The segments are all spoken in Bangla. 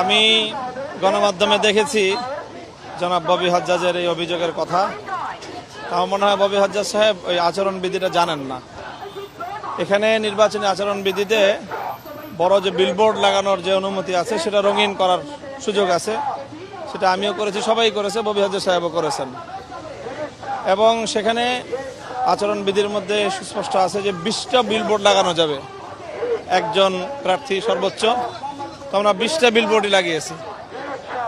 আমি গণমাধ্যমে দেখেছি জনাব ববি হজ্জাজের এই অভিযোগের কথা। আমার মনে হয় ববি হজ্জাজ সাহেব ওই আচরণবিধিটা জানেন না। এখানে নির্বাচনী আচরণবিধিতে বড় যে বিলবোর্ড লাগানোর যে অনুমতি আছে, সেটা রঙিন করার সুযোগ আছে। সেটা আমিও করেছি, সবাই করেছে, ববি হজ্জাজ সাহেবও করেছেন। এবং সেখানে আচরণবিধির মধ্যে সুস্পষ্ট আছে যে বিশটা বিলবোর্ড লাগানো যাবে। একজন প্রার্থী সর্বোচ্চ তো আমরা বিশটা বিলবোর্ডই লাগিয়েছি।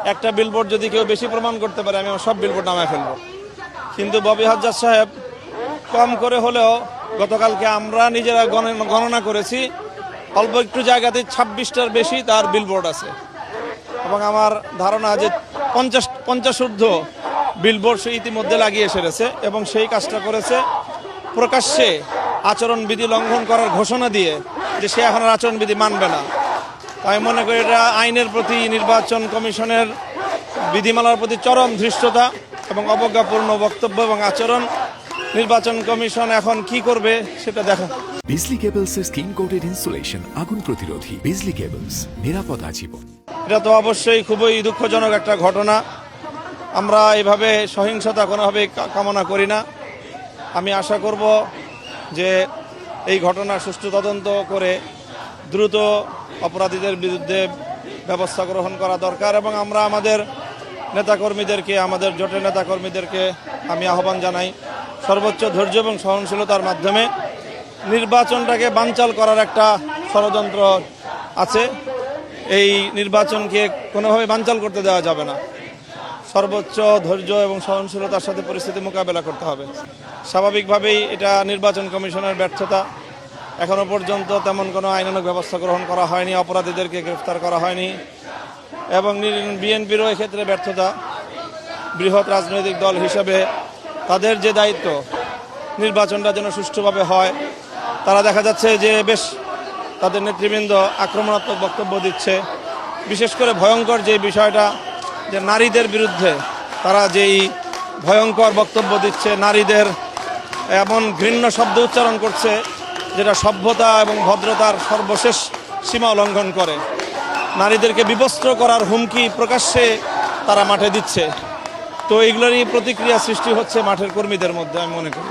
একটা বিলবোর্ড যদি কেউ বেশি প্রমাণ করতে পারে, আমি আমার সব বিলবোর্ড নামায় ফেলব। কিন্তু ববি হাজ্জাজ সাহেব, কম করে হলেও গতকালকে আমরা নিজেরা গণ- গণনা করেছি, অল্প একটু জায়গাতে ছাব্বিশটার বেশি তার বিলবোর্ড আছে। এবং আমার ধারণা যে পঞ্চাশ পঞ্চাশ ঊর্ধ্ব বিলবোর্ড সে ইতিমধ্যে লাগিয়ে সেরেছে এবং সেই কাজটা করেছে প্রকাশ্যে আচরণবিধি লঙ্ঘন করার ঘোষণা দিয়ে যে সে এখন আর আচরণবিধি মানবে না। আমি মনে করি এটা আইনের প্রতি নির্বাচন কমিশনের বিধিমালার প্রতি চরম ধৃষ্টতা এবং অবজ্ঞাপূর্ণ বক্তব্য এবং আচরণ। নির্বাচন কমিশন এখন কি করবে সেটা দেখা। বিজলি কেবলসের স্কিন কোটেড ইনসুলেশন আগুন প্রতিরোধী বিজলি কেবলস নিরাপদ আজীবন। এটা তো অবশ্যই খুবই দুঃখজনক একটা ঘটনা। আমরা এভাবে সহিংসতা কোনোভাবেই কামনা করি না। আমি আশা করব যে এই ঘটনা সুষ্ঠু তদন্ত করে দ্রুত অপরাধীদের বিরুদ্ধে ব্যবস্থা গ্রহণ করা দরকার এবং আমরা আমাদের নেতাকর্মীদেরকে, আমাদের জোটের নেতাকর্মীদেরকে আমি আহ্বান জানাই সর্বোচ্চ ধৈর্য এবং সহনশীলতার মাধ্যমে নির্বাচনটাকে বানচাল করার একটা ষড়যন্ত্র আছে। এই নির্বাচনকে কোনোভাবে বানচাল করতে দেওয়া যাবে না। সর্বোচ্চ ধৈর্য এবং সহনশীলতার সাথে পরিস্থিতি মোকাবেলা করতে হবে। স্বাভাবিকভাবেই এটা নির্বাচন কমিশনের ব্যর্থতা। এখনও পর্যন্ত তেমন কোনো আইনানুগ ব্যবস্থা গ্রহণ করা হয়নি, অপরাধীদেরকে গ্রেফতার করা হয়নি, এবং বিএনপিরও এক্ষেত্রে ব্যর্থতা। বৃহৎ রাজনৈতিক দল হিসেবে তাদের যে দায়িত্ব, নির্বাচনটা যেন সুষ্ঠুভাবে হয়, তারা দেখা যাচ্ছে যে বেশ তাদের নেতৃবৃন্দ আক্রমণাত্মক বক্তব্য দিচ্ছে। বিশেষ করে ভয়ঙ্কর যে বিষয়টা, যে নারীদের বিরুদ্ধে তারা যেই ভয়ঙ্কর বক্তব্য দিচ্ছে, নারীদের এমন ঘৃণ্য শব্দ উচ্চারণ করছে যেটা সভ্যতা এবং ভদ্রতার সর্বশেষ সীমা লঙ্ঘন করে। নারীদেরকে বিবস্ত্র করার হুমকি প্রকাশ্যে তারা মাঠে দিচ্ছে। তো এইগুলোরই প্রতিক্রিয়া সৃষ্টি হচ্ছে মাঠের কর্মীদের মধ্যে, আমি মনে করি।